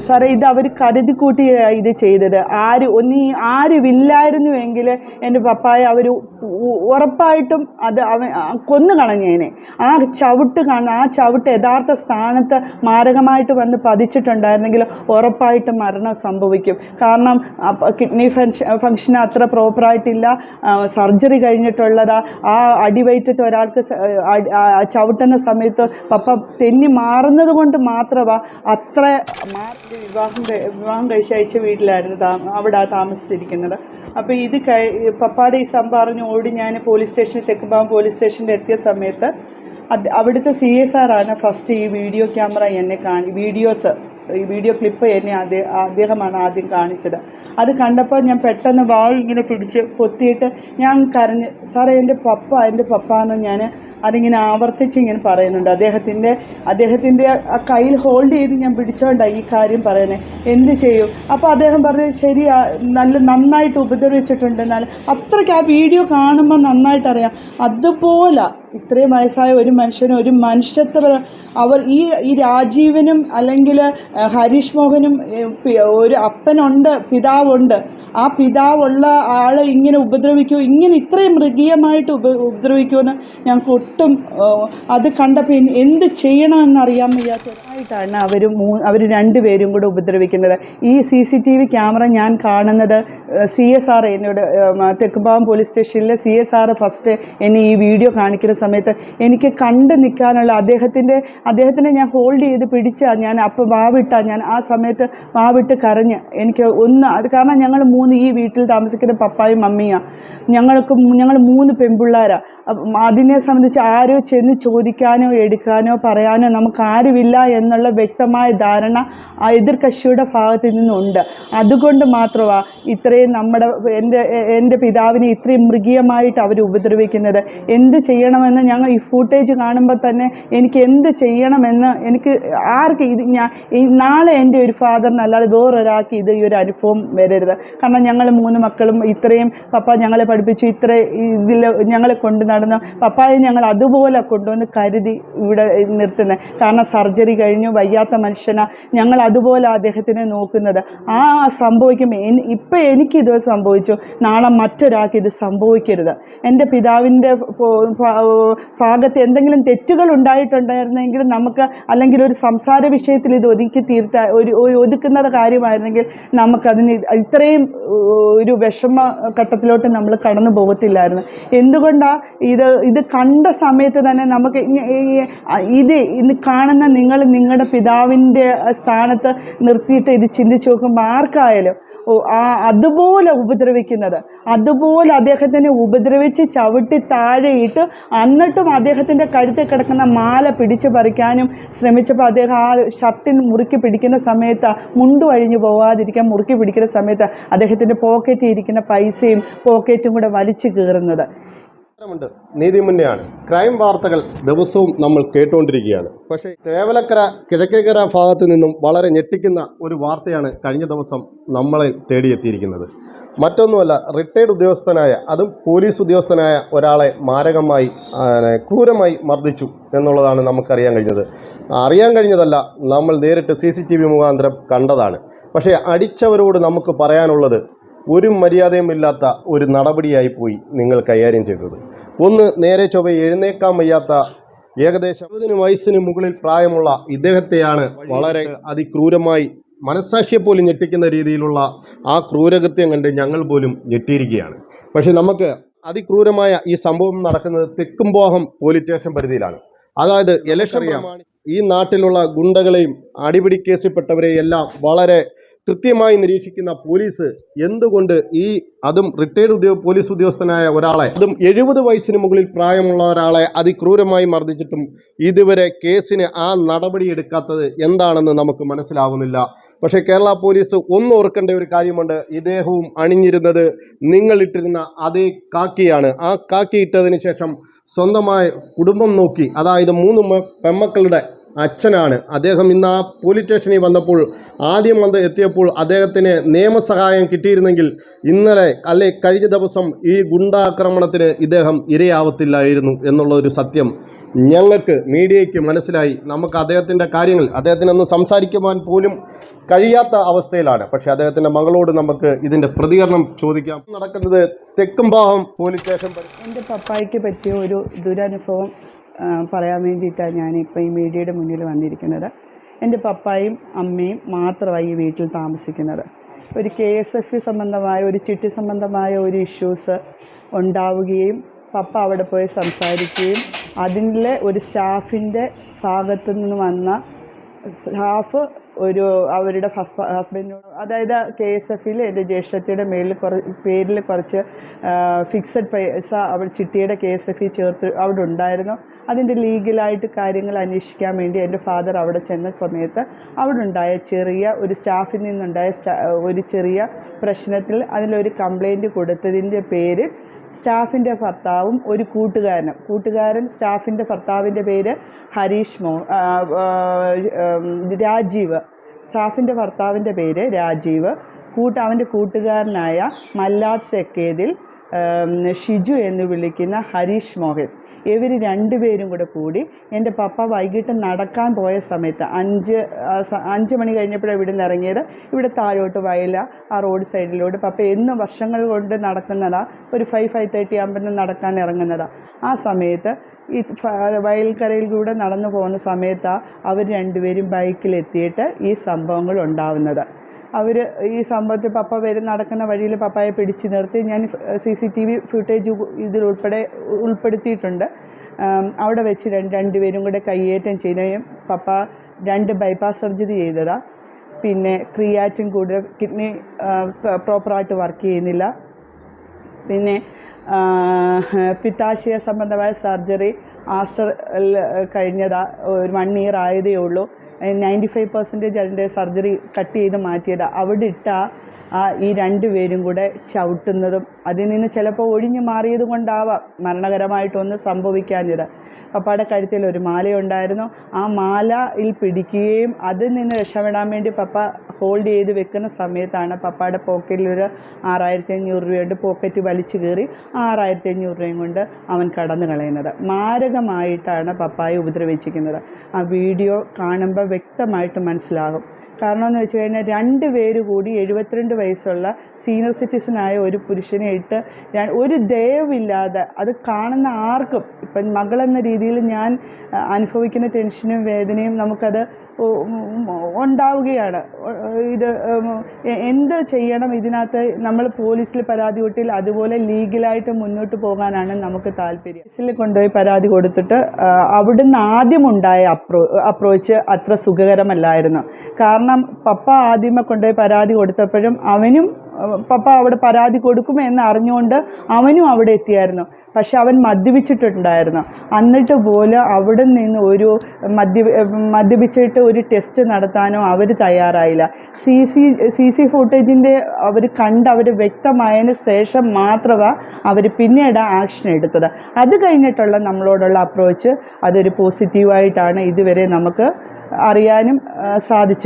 സാറേ ഇത് അവർ കരുതി കൂട്ടിയാണ് ഇത് ചെയ്തത്. ആര് ഒന്നീ ആരുമില്ലായിരുന്നുവെങ്കിൽ എന്റെ പപ്പായ അവർ ഉറപ്പായിട്ടും അത് അവൻ കൊന്നു കളഞ്ഞേനെ. ആ ചവിട്ട് കാണാൻ ആ ചവിട്ട് യഥാർത്ഥ സ്ഥാനത്ത് മാരകമായിട്ട് വന്ന് പതിച്ചിട്ടുണ്ടായിരുന്നെങ്കിൽ ഉറപ്പായിട്ടും മരണം സംഭവിക്കും. കാരണം കിഡ്നി ഫങ്ഷൻ ഫങ്ഷൻ അത്ര പ്രോപ്പറായിട്ടില്ല. സർജറി കഴിഞ്ഞിട്ടുള്ളതാ. ആ അടിവയറ്റത്ത് ഒരാൾക്ക് ചവിട്ടുന്ന സമയത്ത് പപ്പ തെന്നി മാറുന്നത് കൊണ്ട് മാത്രമാ അത്ര മാ- വിവാഹം വിവാഹം കഴിച്ച് അയച്ച വീട്ടിലായിരുന്നു താ അവിടെ താമസിച്ചിരിക്കുന്നത്. അപ്പോൾ ഇത് കഴി പപ്പാടെ ഈ സംഭവം ഓടി ഞാൻ പോലീസ് സ്റ്റേഷനിൽ തെക്കുമ്പോൾ പോലീസ് സ്റ്റേഷനിൽ എത്തിയ സമയത്ത് അവിടുത്തെ സി എസ് ആറാണ് ഫസ്റ്റ് ഈ വീഡിയോ ക്യാമറ എന്നെ കാണി വീഡിയോസ് ഈ വീഡിയോ ക്ലിപ്പ് എന്നെ ആദ്യം അദ്ദേഹമാണ് ആദ്യം കാണിച്ചത്. അത് കണ്ടപ്പോൾ ഞാൻ പെട്ടെന്ന് വാൾ ഇങ്ങനെ പിടിച്ച് പൊത്തിയിട്ട് ഞാൻ കരഞ്ഞ് സാറേ എന്റെ പപ്പ എന്റെ പപ്പ എന്ന് ഞാൻ അതിങ്ങനെ ആവർത്തിച്ച് ഇങ്ങനെ പറയുന്നുണ്ട്. അദ്ദേഹത്തിന്റെ അദ്ദേഹത്തിന്റെ ആ കയ്യിൽ ഹോൾഡ് ചെയ്ത് ഞാൻ പിടിച്ചോണ്ടാണ് ഈ കാര്യം പറയുന്നത് എന്ത് ചെയ്യും? അപ്പോൾ അദ്ദേഹം പറഞ്ഞത് ശരി നല്ല നന്നായിട്ട് ഉപദ്രവിച്ചിട്ടുണ്ട്. എന്നാൽ അത്രയ്ക്ക് ആ വീഡിയോ കാണുമ്പോൾ നന്നായിട്ടറിയാം. അതുപോലെ ഇത്രയും വയസ്സായ ഒരു മനുഷ്യനും ഒരു മനുഷ്യത്വ അവർ ഈ ഈ രാജീവനും അല്ലെങ്കിൽ ഹരീഷ് മോഹനും ഒരു അപ്പനുണ്ട് പിതാവുണ്ട്. ആ പിതാവുള്ള ആളെ ഇങ്ങനെ ഉപദ്രവിക്കുമോ ഇങ്ങനെ ഇത്രയും മൃഗീയമായിട്ട് ഉപ ഉപദ്രവിക്കുമെന്ന് ഞങ്ങൾക്ക് ഒട്ടും അത് കണ്ടപ്പോൾ എന്ത് ചെയ്യണമെന്നറിയാൻ വയ്യാത്തതായിട്ടാണ് അവർ മൂ അവർ രണ്ടുപേരും കൂടെ ഉപദ്രവിക്കുന്നത്. ഈ C C T V camera ഞാൻ കാണുന്നത് സി എസ് ആർ എന്നോട് തെക്കുംപാവം പോലീസ് സ്റ്റേഷനിലെ സി എസ് ആർ ഫസ്റ്റ് എന്നെ ഈ വീഡിയോ കാണിക്കുന്ന സമയത്ത് എനിക്ക് കണ്ട് നിൽക്കാനുള്ള അദ്ദേഹത്തിന്റെ അദ്ദേഹത്തിനെ ഞാൻ ഹോൾഡ് ചെയ്ത് പിടിച്ചാൽ ഞാൻ അപ്പം വാവിട്ടാൽ ഞാൻ ആ സമയത്ത് വാവിട്ട് കരഞ്ഞ് എനിക്ക് ഒന്ന് അത് കാരണം ഞങ്ങൾ മൂന്ന് ഈ വീട്ടിൽ താമസിക്കുന്ന പപ്പായും മമ്മിയാണ് ഞങ്ങൾക്ക് ഞങ്ങൾ മൂന്ന് പെൺപിള്ളേരാണ് അതിനെ സംബന്ധിച്ച് ആരോ ചെന്ന് ചോദിക്കാനോ എടുക്കാനോ പറയാനോ നമുക്ക് ആരുമില്ല എന്നുള്ള വ്യക്തമായ ധാരണ ആ എതിർ കക്ഷിയുടെ ഭാഗത്ത് നിന്നുണ്ട്. അതുകൊണ്ട് മാത്രമാണ് ഇത്രയും നമ്മുടെ എന്റെ എന്റെ പിതാവിനെ ഇത്രയും മൃഗീയമായിട്ട് അവർ ഉപദ്രവിക്കുന്നത്. എന്ത് ചെയ്യണമെന്ന് ഞങ്ങൾ ഈ ഫൂട്ടേജ് കാണുമ്പോൾ തന്നെ എനിക്ക് എന്ത് ചെയ്യണമെന്ന് എനിക്ക് ആർക്ക് ഇത് ഞാൻ നാളെ എന്റെ ഒരു ഫാദറിനല്ലാതെ വേറൊരാൾക്ക് ഇത് ഈ ഒരു അനുഭവം വരരുത്. കാരണം ഞങ്ങൾ മൂന്ന് മക്കളും ഇത്രയും പപ്പ ഞങ്ങളെ പഠിപ്പിച്ചു ഇത്ര ഇതിൽ ഞങ്ങളെ കൊണ്ട് നടന്നു പപ്പായ ഞങ്ങൾ അതുപോലെ കൊണ്ടുവന്ന് കരുതി ഇവിടെ നിർത്തുന്നത് കാരണം സർജറി കഴിഞ്ഞു വയ്യാത്ത മനുഷ്യനാ ഞങ്ങൾ അതുപോലെ അദ്ദേഹത്തിനെ നോക്കുന്നത്. ആ സംഭവിക്കും ഇപ്പം എനിക്കിത് സംഭവിച്ചു. നാളെ മറ്റൊരാൾക്ക് ഇത് സംഭവിക്കരുത്. എന്റെ പിതാവിന്റെ ഭാഗത്ത് എന്തെങ്കിലും തെറ്റുകൾ ഉണ്ടായിട്ടുണ്ടായിരുന്നെങ്കിൽ നമുക്ക് അല്ലെങ്കിൽ ഒരു സംസാര വിഷയത്തിൽ ഇത് ഒതുക്കി തീർത്ത ഒരു ഒതുക്കുന്നത് കാര്യമായിരുന്നെങ്കിൽ നമുക്കതിന് ഇത്രയും ഒരു വിഷമ ഘട്ടത്തിലോട്ട് നമ്മൾ കടന്നു പോകത്തില്ലായിരുന്നു. എന്തുകൊണ്ടാണ് ഇത് ഇത് കണ്ട സമയത്ത് തന്നെ നമുക്ക് ഇത് ഇന്ന് കാണുന്ന നിങ്ങൾ നിങ്ങളുടെ പിതാവിന്റെ സ്ഥാനത്ത് നിർത്തിയിട്ട് ഇത് ചിന്തിച്ച് നോക്കുമ്പോൾ ആർക്കായാലും ആ അതുപോലെ ഉപദ്രവിക്കുന്നത് അതുപോലെ അദ്ദേഹത്തിനെ ഉപദ്രവിച്ച് ചവിട്ടി താഴെയിട്ട് എന്നിട്ടും അദ്ദേഹത്തിന്റെ കഴുത്തിൽ കിടക്കുന്ന മാല പിടിച്ച് പറിക്കാനും ശ്രമിച്ചപ്പോൾ അദ്ദേഹം ആ ഷർട്ടിന് മുറുക്കി പിടിക്കുന്ന സമയത്ത് മുണ്ടു അഴിഞ്ഞു പോവാതിരിക്കാൻ മുറുക്കി പിടിക്കുന്ന സമയത്ത് അദ്ദേഹത്തിന്റെ പോക്കറ്റിൽ ഇരിക്കുന്ന പൈസയും പോക്കറ്റും കൂടെ വലിച്ചു കീറുന്നത്. ണ്ട് നീതിമുന്നയാണ്. ക്രൈം വാർത്തകൾ ദിവസവും നമ്മൾ കേട്ടുകൊണ്ടിരിക്കുകയാണ് പക്ഷേ തേവലക്കര കിഴക്കേക്കര ഭാഗത്തു നിന്നും വളരെ ഞെട്ടിക്കുന്ന ഒരു വാർത്തയാണ് കഴിഞ്ഞ ദിവസം നമ്മളെ തേടിയെത്തിയിരിക്കുന്നത്. മറ്റൊന്നുമല്ല റിട്ടയർഡ് ഉദ്യോഗസ്ഥനായ അതും പോലീസ് ഉദ്യോഗസ്ഥനായ ഒരാളെ മാരകമായി ക്രൂരമായി മർദ്ദിച്ചു എന്നുള്ളതാണ് നമുക്കറിയാൻ കഴിഞ്ഞത്. അറിയാൻ കഴിഞ്ഞതല്ല നമ്മൾ നേരിട്ട് സി സി ടി വി മുഖാന്തരം കണ്ടതാണ്. പക്ഷേ അടിച്ചവരോട് നമുക്ക് പറയാനുള്ളത് ഒരു മര്യാദയുമില്ലാത്ത ഒരു നടപടിയായി പോയി നിങ്ങൾ കൈകാര്യം ചെയ്തത്. ഒന്ന് നേരെ ചൊവ്വ എഴുന്നേക്കാൻ വയ്യാത്ത ഏകദേശം അറുപതിന് വയസ്സിന് മുകളിൽ പ്രായമുള്ള ഇദ്ദേഹത്തെയാണ് വളരെ അതിക്രൂരമായി മനസ്സാക്ഷിയെ പോലും ഞെട്ടിക്കുന്ന രീതിയിലുള്ള ആ ക്രൂരകൃത്യം കണ്ട് ഞങ്ങൾ പോലും ഞെട്ടിയിരിക്കുകയാണ്. പക്ഷേ നമുക്ക് അതിക്രൂരമായ ഈ സംഭവം നടക്കുന്നത് തെക്കുംപോഹം പോലീസ് സ്റ്റേഷൻ പരിധിയിലാണ്. അതായത് ഇലക്ഷൻ ഈ നാട്ടിലുള്ള ഗുണ്ടകളെയും അടിപിടി കേസിൽപ്പെട്ടവരെയും എല്ലാം വളരെ കൃത്യമായി നിരീക്ഷിക്കുന്ന പോലീസ് എന്തുകൊണ്ട് ഈ അതും റിട്ടയർഡ് ഉദ്യോഗ പോലീസ് ഉദ്യോഗസ്ഥനായ ഒരാളെ അതും എഴുപത് വയസ്സിന് മുകളിൽ പ്രായമുള്ള ഒരാളെ അതിക്രൂരമായി മർദ്ദിച്ചിട്ടും ഇതുവരെ കേസിന് ആ നടപടി എടുക്കാത്തത് എന്താണെന്ന് നമുക്ക് മനസ്സിലാവുന്നില്ല. പക്ഷേ കേരള പോലീസ് ഒന്ന് ഓർക്കേണ്ട ഒരു കാര്യമുണ്ട്. ഇദ്ദേഹവും അണിഞ്ഞിരുന്നത് നിങ്ങളിട്ടിരുന്ന അതേ കാക്കിയാണ്. ആ കാക്കി ഇട്ടതിന് ശേഷം സ്വന്തമായ കുടുംബം നോക്കി അതായത് മൂന്ന് പെമ്മക്കളുടെ അച്ഛനാണ്. അദ്ദേഹം ഇന്ന് ആ പോലീസ് സ്റ്റേഷനിൽ വന്നപ്പോൾ ആദ്യം വന്ന് എത്തിയപ്പോൾ അദ്ദേഹത്തിന് നിയമസഹായം കിട്ടിയിരുന്നെങ്കിൽ ഇന്നലെ അല്ലെ കഴിഞ്ഞ ദിവസം ഈ ഗുണ്ടാക്രമണത്തിന് ഇദ്ദേഹം ഇരയാവത്തില്ലായിരുന്നു എന്നുള്ളൊരു സത്യം ഞങ്ങൾക്ക് മീഡിയയ്ക്ക് മനസ്സിലായി. നമുക്ക് അദ്ദേഹത്തിന്റെ കാര്യങ്ങൾ അദ്ദേഹത്തിനൊന്ന് സംസാരിക്കുവാൻ പോലും കഴിയാത്ത അവസ്ഥയിലാണ്. പക്ഷേ അദ്ദേഹത്തിന്റെ മകളോട് നമുക്ക് ഇതിന്റെ പ്രതികരണം ചോദിക്കാം. നടക്കുന്നത് തെക്കുംഭാഗം പോലീസ് സ്റ്റേഷൻ എന്റെ പപ്പായ്ക്ക് പറ്റിയ ഒരു ദുരനുഭവം പറയാൻ വേണ്ടിയിട്ടാണ് ഞാനിപ്പോൾ ഈ മീഡിയയുടെ മുന്നിൽ വന്നിരിക്കുന്നത്. എന്റെ പപ്പായും അമ്മയും മാത്രമായി ഈ വീട്ടിൽ താമസിക്കുന്നത്. ഒരു കെ എസ് എഫ് സംബന്ധമായ ഒരു ചിട്ടി സംബന്ധമായ ഒരു ഇഷ്യൂസ് ഉണ്ടാവുകയും പപ്പ അവിടെ പോയി സംസാരിക്കുകയും അതിലെ ഒരു സ്റ്റാഫിന്റെ ഭാഗത്തു നിന്ന് വന്ന സ്റ്റാഫ് ഒരു അവരുടെ ഹസ്ബ ഹസ്ബൻഡിനോട് അതായത് കെ എസ് എഫിൽ എന്റെ ജ്യേഷ്ഠത്തിയുടെ മേളിൽ കുറ പേരിൽ കുറച്ച് ഫിക്സഡ് പൈസ അവൾ ചിട്ടിയുടെ കെ എസ് എഫിൽ ചേർത്ത് അവിടെ ഉണ്ടായിരുന്നു. അതിന്റെ ലീഗലായിട്ട് കാര്യങ്ങൾ അന്വേഷിക്കാൻ വേണ്ടി എന്റെ ഫാദർ അവിടെ ചെന്ന സമയത്ത് അവിടെ ഉണ്ടായ ചെറിയ ഒരു സ്റ്റാഫിൽ നിന്നുണ്ടായ ഒരു ചെറിയ പ്രശ്നത്തിൽ അതിലൊരു കംപ്ലൈന്റ് കൊടുത്തതിന്റെ പേര് സ്റ്റാഫിന്റെ ഭർത്താവും ഒരു കൂട്ടുകാരനും. കൂട്ടുകാരൻ സ്റ്റാഫിന്റെ ഭർത്താവിന്റെ പേര് ഹരീഷ് മോ രാജീവ്. സ്റ്റാഫിന്റെ ഭർത്താവിന്റെ പേര് രാജീവ്. കൂട്ട് അവന്റെ കൂട്ടുകാരനായ മല്ലാത്തെക്കേതിൽ ഷിജു എന്ന് വിളിക്കുന്ന ഹരീഷ് മോഹൻ. ഇവർ രണ്ടുപേരും കൂടെ കൂടി എന്റെ പപ്പ വൈകിട്ട് നടക്കാൻ പോയ സമയത്ത് അഞ്ച് അഞ്ച് മണി കഴിഞ്ഞപ്പോഴാണ് ഇവിടെ നിന്ന് ഇറങ്ങിയത്. ഇവിടെ താഴോട്ട് വയല ആ റോഡ് സൈഡിലോട്ട്. പപ്പ എന്നും വർഷങ്ങൾ കൊണ്ട് നടക്കുന്നതാ. ഒരു ഫൈവ് ഫൈവ് തേർട്ടി ആകുമ്പോൾ നടക്കാൻ ഇറങ്ങുന്നതാ. ആ സമയത്ത് ഈ വയൽക്കരയിലൂടെ നടന്നു പോകുന്ന സമയത്താണ് അവർ രണ്ടുപേരും ബൈക്കിലെത്തിയിട്ട് ഈ സംഭവങ്ങൾ ഉണ്ടാവുന്നത്. അവർ ഈ സംഭവത്തിൽ പപ്പ വരും നടക്കുന്ന വഴിയിൽ പപ്പായെ പിടിച്ചു നിർത്തി. ഞാൻ C C T V footage ഇതിൽ ഉൾപ്പെടെ ഉൾപ്പെടുത്തിയിട്ടുണ്ട്. അവിടെ വെച്ച് രണ്ട് രണ്ടുപേരും കൂടെ കയ്യേറ്റം ചെയ്യുകയും പപ്പ രണ്ട് ബൈപ്പാസ് സർജറി ചെയ്തതാണ് പിന്നെ ക്രിയാറ്റിൻ കൂടുതൽ കിഡ്നി പ്രോപ്പറായിട്ട് വർക്ക് ചെയ്യുന്നില്ല. പിന്നെ പിത്താശയ സംബന്ധമായ സർജറി ആസ്റ്റർ കഴിഞ്ഞതാ ഒരു വൺ ഇയർ ആയതേ ഉള്ളൂ. നയന്റി ഫൈവ് പെർസെന്റേജ് അതിന്റെ സർജറി കട്ട് ചെയ്ത് മാറ്റിയത് അവിടെ ഇട്ട ആ ഈ രണ്ട് പേരും കൂടെ ചവിട്ടുന്നതും അതിൽ നിന്ന് ചിലപ്പോൾ ഒഴിഞ്ഞു മാറിയത് കൊണ്ടാവാം മരണകരമായിട്ടൊന്നും സംഭവിക്കാഞ്ഞത്. പപ്പയുടെ കഴുത്തിൽ ഒരു മാലയുണ്ടായിരുന്നു. ആ മാലയിൽ പിടിക്കുകയും അതിൽ നിന്ന് രക്ഷപ്പെടാൻ വേണ്ടി പപ്പ ഹോൾഡ് ചെയ്ത് വെക്കുന്ന സമയത്താണ് പപ്പയുടെ പോക്കറ്റിൽ ഒരു ആറായിരത്തി അഞ്ഞൂറ് രൂപയുണ്ട് പോക്കറ്റ് വലിച്ചു കയറി ആറായിരത്തി അഞ്ഞൂറ് രൂപയും കൊണ്ട് അവൻ കടന്നു കളയുന്നത്. മാരകമായിട്ടാണ് പപ്പായെ ഉപദ്രവിച്ചിരിക്കുന്നത്. ആ വീഡിയോ കാണുമ്പോൾ വ്യക്തമായിട്ട് മനസ്സിലാകും. കാരണം എന്ന് വെച്ച് കഴിഞ്ഞാൽ രണ്ട് പേര് കൂടി എഴുപത്തിരണ്ട് വയസ്സുള്ള സീനിയർ സിറ്റിസനായ ഒരു പുരുഷനെ ഇട്ട് ഒരു ദയവില്ലാതെ അത് കാണുന്ന ആർക്കും ഇപ്പം മകളെന്ന രീതിയിൽ ഞാൻ അനുഭവിക്കുന്ന ടെൻഷനും വേദനയും നമുക്കത് ഉണ്ടാവുകയാണ്. ഇത് എന്ത് ചെയ്യണം ഇതിനകത്ത് നമ്മൾ പോലീസിൽ പരാതി കൊടുത്തിൽ അതുപോലെ ലീഗലായിട്ട് മുന്നോട്ട് പോകാനാണ് നമുക്ക് താല്പര്യം. പോലീസിൽ കൊണ്ടുപോയി പരാതി കൊടുത്തിട്ട് അവിടുന്ന് ആദ്യമുണ്ടായ അപ്രോ അപ്രോച്ച് അത്ര സുഖകരമല്ലായിരുന്നു. കാരണം പപ്പ ആദ്യമേ കൊണ്ടുപോയി പരാതി കൊടുത്തപ്പോഴും അവനും പപ്പ അവിടെ പരാതി കൊടുക്കും എന്ന് അറിഞ്ഞുകൊണ്ട് അവനും അവിടെ എത്തിയായിരുന്നു. പക്ഷെ അവൻ മദ്യപിച്ചിട്ടുണ്ടായിരുന്നു. എന്നിട്ട് പോലും അവിടെ നിന്ന് ഒരു മദ്യ മദ്യപിച്ചിട്ട് ഒരു ടെസ്റ്റ് നടത്താനോ അവർ തയ്യാറായില്ല. സി സി സി സി ഫുട്ടേജിന്റെ അവർ കണ്ട് അവർ വ്യക്തമായതിന് ശേഷം മാത്രമാണ് അവർ പിന്നീട് ആക്ഷൻ എടുത്തത്. അത് കഴിഞ്ഞിട്ടുള്ള നമ്മളോടുള്ള അപ്രോച്ച് അതൊരു പോസിറ്റീവായിട്ടാണ് ഇതുവരെ നമുക്ക് അറിയാനും ആ, സാധിച്ചത്